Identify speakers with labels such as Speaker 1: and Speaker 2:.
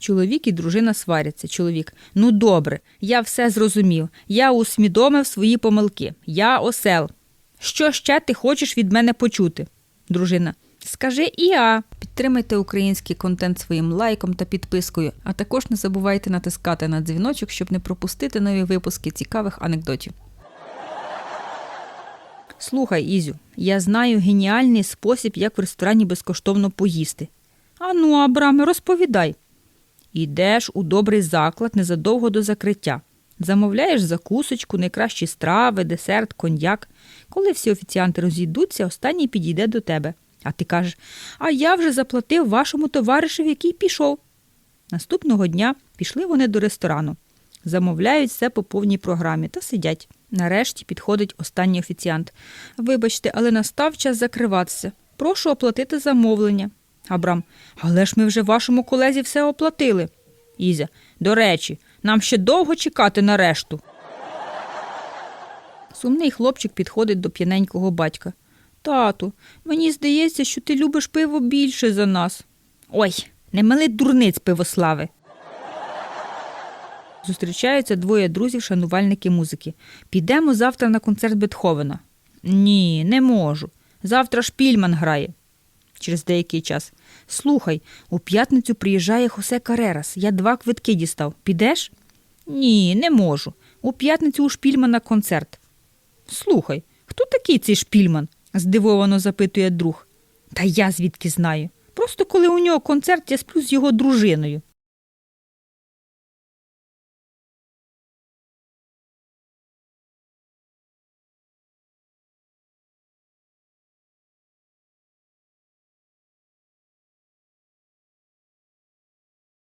Speaker 1: Чоловік і дружина сваряться. Чоловік. Ну добре, я все зрозумів. Я усвідомив свої помилки. Я осел. Що ще ти хочеш від мене почути? Дружина. Скажи і я. Підтримайте український контент своїм лайком та підпискою, а також не забувайте натискати на дзвіночок, щоб не пропустити нові випуски цікавих анекдотів. Слухай, Ізю, я знаю геніальний спосіб, як в ресторані безкоштовно поїсти. Ану, Абраме, розповідай. Ідеш у добрий заклад незадовго до закриття. Замовляєш закусочку, найкращі страви, десерт, коньяк. Коли всі офіціанти розійдуться, останній підійде до тебе. А ти кажеш, а я вже заплатив вашому товаришеві, який пішов. Наступного дня пішли вони до ресторану. Замовляють все по повній програмі та сидять. Нарешті підходить останній офіціант. Вибачте, але настав час закриватися. Прошу оплатити замовлення. Абрам, але ж ми вже вашому колезі все оплатили. Ізя, до речі, нам ще довго чекати на решту. Сумний хлопчик підходить до п'яненького батька. Тату, мені здається, що ти любиш пиво більше за нас. Ой, не мили дурниць пивослави. Зустрічаються двоє друзів, шанувальники музики. Підемо завтра на концерт Бетховена. Ні, не можу. Завтра Шпільман грає. Через деякий час. Слухай, у п'ятницю приїжджає Хосе Карерас. Я два квитки дістав. Підеш? Ні, не можу. У п'ятницю у Шпільмана концерт. Слухай, хто такий цей Шпільман? здивовано запитує друг. Та я звідки знаю. Просто коли у нього концерт, я сплю з його дружиною.